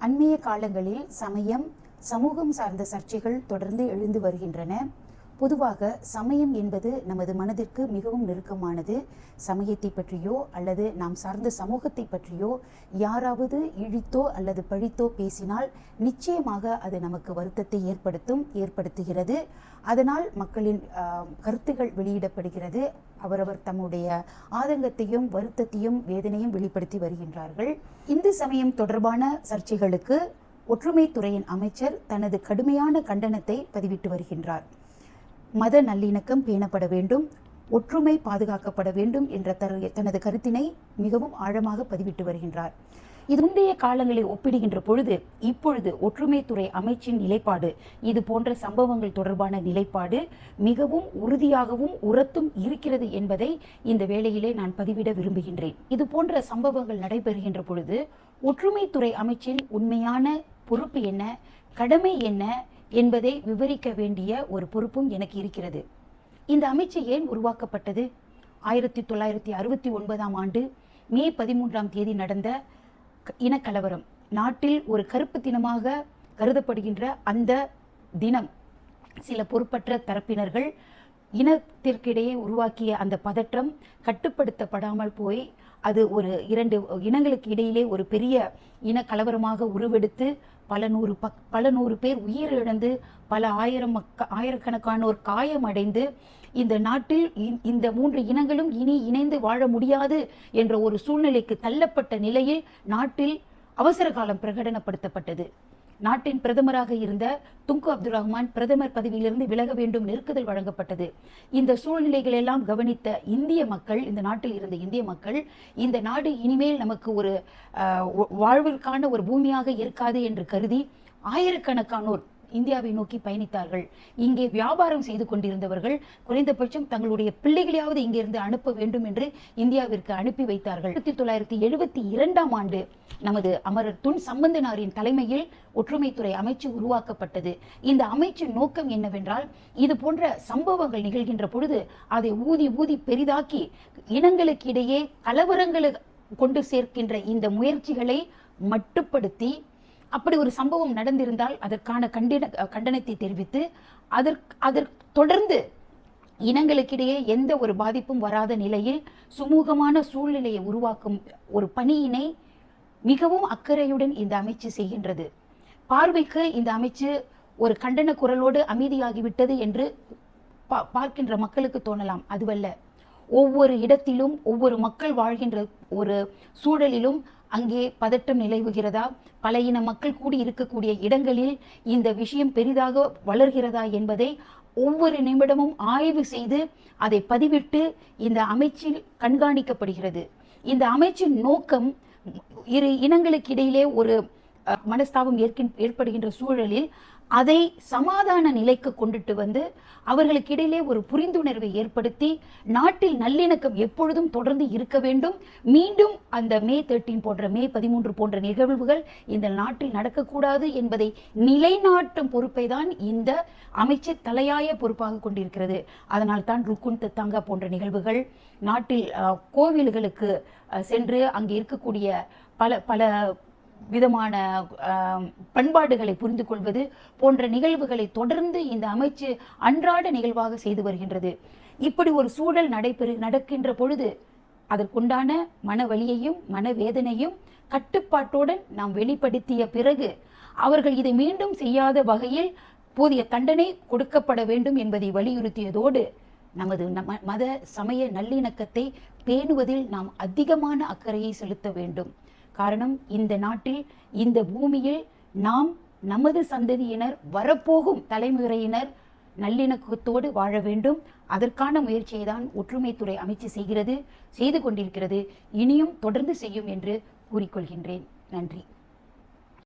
அண்மைய காலங்களில் சமயம் சமூகம் சார்ந்த சர்ச்சைகள் தொடர்ந்து எழுந்து வருகின்றன. பொதுவாக சமயம் என்பது நமது மனதிற்கு மிகவும் நெருக்கமானது. சமயத்தை பற்றியோ அல்லது நாம் சார்ந்த சமூகத்தை பற்றியோ யாராவது இழித்தோ அல்லது பழித்தோ பேசினால் நிச்சயமாக அது நமக்கு வருத்தத்தை ஏற்படுத்தும் ஏற்படுத்துகிறது. அதனால் மக்களின் கருத்துகள் வெளியிடப்படுகிறது. அவரவர் தம்முடைய ஆதங்கத்தையும் வருத்தத்தையும் வேதனையும் வெளிப்படுத்தி வருகின்றார்கள். இந்து சமயம் தொடர்பான சர்ச்சைகளுக்கு ஒற்றுமைத்துறையின் அமைச்சர் தனது கடுமையான கண்டனத்தை பதிவிட்டு வருகின்றார். மத நல்லிணக்கம் பேணப்பட வேண்டும் ஒற்றுமை பாதுகாக்கப்பட வேண்டும் என்ற தரு- தனது கருத்தினை மிகவும் ஆழமாக பதிவிட்டு வருகின்றார். இது முந்தைய காலங்களை ஒப்பிடுகின்ற பொழுது இப்பொழுது ஒற்றுமைத்துறை அமைச்சின் நிலைப்பாடு இது போன்ற சம்பவங்கள் தொடர்பான நிலைப்பாடு மிகவும் உறுதியாகவும் உரத்தும் இருக்கிறது என்பதை இந்த வேளையிலே நான் பதிவிட விரும்புகின்றேன். இது போன்ற சம்பவங்கள் நடைபெறுகின்ற பொழுது ஒற்றுமைத்துறை அமைச்சின் உண்மையான பொறுப்பு என்ன கடமை என்ன என்பதை விவரிக்க வேண்டிய ஒரு பொறுப்பும் எனக்கு இருக்கிறது. இந்த அமைச்சு ஏன் உருவாக்கப்பட்டது? ஆயிரத்தி தொள்ளாயிரத்தி அறுபத்தி ஒன்பதாம் ஆண்டு மே பதிமூன்றாம் தேதி நடந்த க- இனக்கலவரம். நாட்டில் ஒரு கருப்பு தினமாக கருதப்படுகின்ற அந்த தினம். சில பொறுப்பற்ற தரப்பினர்கள் இனத்திற்கிடையே உருவாக்கிய அந்த பதற்றம் கட்டுப்படுத்தப்படாமல் போய் அது ஒரு இரண்டு இனங்களுக்கு இடையிலே ஒரு பெரிய இன கலவரமாக உருவெடுத்து பல நூறு பக் பல நூறு பேர் உயிரிழந்து பல ஆயிரம் மக்க ஆயிரக்கணக்கானோர் காயமடைந்து இந்த நாட்டில் இந்த மூன்று இனங்களும் இனி இணைந்து வாழ முடியாது என்ற ஒரு சூழ்நிலைக்கு தள்ளப்பட்ட நிலையில் நாட்டில் அவசர காலம் பிரகடனப்படுத்தப்பட்டது. நாட்டின் பிரதமராக இருந்த துங்கு அப்துல் ரஹ்மான் பிரதமர் பதவியிலிருந்து விலக வேண்டும் நெருக்குதல் வழங்கப்பட்டது. இந்த சூழ்நிலைகள் எல்லாம் கவனித்த இந்திய மக்கள் இந்த நாட்டில் இருந்த இந்திய மக்கள் இந்த நாடு இனிமேல் நமக்கு ஒரு வாழ்விற்கான ஒரு பூமியாக இருக்காது என்று கருதி ஆயிரக்கணக்கானோர் இந்தியாவை நோக்கி பயணித்தார்கள். இங்கே வியாபாரம் செய்து கொண்டிருந்தவர்கள் குறைந்தபட்சம் தங்களுடைய பிள்ளைகளையாவது இங்கிருந்து அனுப்ப வேண்டும் என்று இந்தியாவிற்கு அனுப்பி வைத்தார்கள். ஆயிரத்தி தொள்ளாயிரத்தி எழுபத்தி இரண்டாம் ஆண்டு நமது அமரர் துன் சம்பந்தனாரின் தலைமையில் ஒற்றுமைத்துறை அமைச்சு உருவாக்கப்பட்டது. இந்த அமைச்சின் நோக்கம் என்னவென்றால் இது போன்ற சம்பவங்கள் நிகழ்கின்ற பொழுது அதை ஊதி ஊதி பெரிதாக்கி இனங்களுக்கு இடையே கலவரங்களை கொண்டு சேர்க்கின்ற இந்த முயற்சிகளை மட்டுப்படுத்தி அப்படி ஒரு சம்பவம் நடந்திருந்தால் அதற்கான கண்டின கண்டனத்தை தெரிவித்து அதற்கு அதற்கு தொடர்ந்து இனங்களுக்கிடையே எந்த ஒரு பாதிப்பும் வராத நிலையில் சுமூகமான சூழ்நிலையை உருவாக்கும் ஒரு பணியினை மிகவும் அக்கறையுடன் இந்த அமைச்சு செய்கின்றது. பார்வைக்கு இந்த அமைச்சு ஒரு கண்டன குரலோடு அமைதியாகிவிட்டது என்று பா- பார்க்கின்ற மக்களுக்கு தோணலாம். அதுவல்ல. ஒவ்வொரு இடத்திலும் ஒவ்வொரு மக்கள் வாழ்கின்ற ஒரு சூழலிலும் அங்கே பதட்டம் நிலவுகிறதா? பல இன மக்கள் கூடி இருக்கக்கூடிய இடங்களில் இந்த விஷயம் பெரிதாக வளர்கிறதா என்பதை ஒவ்வொரு நிமிடமும் ஆய்வு செய்து அதை பதிவிட்டு இந்த அமைச்சில் கண்காணிக்கப்படுகிறது. இந்த அமைச்சின் நோக்கம் இரு இனங்களுக்கு இடையிலே ஒரு மனஸ்தாபம் ஏற்கின் ஏற்படுகின்ற சூழலில் அதை சமாதான நிலைக்கு கொண்டுட்டு வந்து அவர்களுக்கு இடையிலே ஒரு புரிந்துணர்வை ஏற்படுத்தி நாட்டில் நல்லிணக்கம் எப்பொழுதும் தொடர்ந்து இருக்க வேண்டும். மீண்டும் அந்த மே தேர்ட்டீன் போன்ற மே பதிமூன்று போன்ற நிகழ்வுகள் இந்த நாட்டில் நடக்கக்கூடாது என்பதை நிலைநாட்டும் பொறுப்பை தான் இந்த அமைச்சர் தலையாய பொறுப்பாக கொண்டிருக்கிறது. அதனால் தான் ருக்குன் தத்தாங்கா போன்ற நிகழ்வுகள் நாட்டில் கோவில்களுக்கு சென்று அங்கே இருக்கக்கூடிய பல பல விதமான பண்பாடுகளை புரிந்து கொள்வது போன்ற நிகழ்வுகளை தொடர்ந்து இந்த அமைச்சு அன்றாட நிகழ்வாக செய்து வருகின்றது. இப்படி ஒரு சூழல் நடைபெறு நடக்கின்ற பொழுது அதற்குண்டான மனவலியையும் மனவேதனையும் கட்டுப்பாட்டுடன் நாம் வெளிப்படுத்திய பிறகு அவர்கள் இதை மீண்டும் செய்யாத வகையில் போதிய தண்டனை கொடுக்கப்பட வேண்டும் என்பதை வலியுறுத்தியதோடு நமது மத சமய நல்லிணக்கத்தை பேணுவதில் நாம் அதிகமான அக்கறையை செலுத்த வேண்டும். காரணம் இந்த நாட்டில் இந்த பூமியில் நாம் நமது சந்ததியினர் வரப்போகும் தலைமுறையினர் நல்லிணக்கத்தோடு வாழ வேண்டும். அதற்கான முயற்சியை தான் ஒற்றுமைத்துறை அமைச்சு செய்கிறது செய்து கொண்டிருக்கிறது. இனியும் தொடர்ந்து செய்யும் என்று கூறிக்கொள்கின்றேன். நன்றி.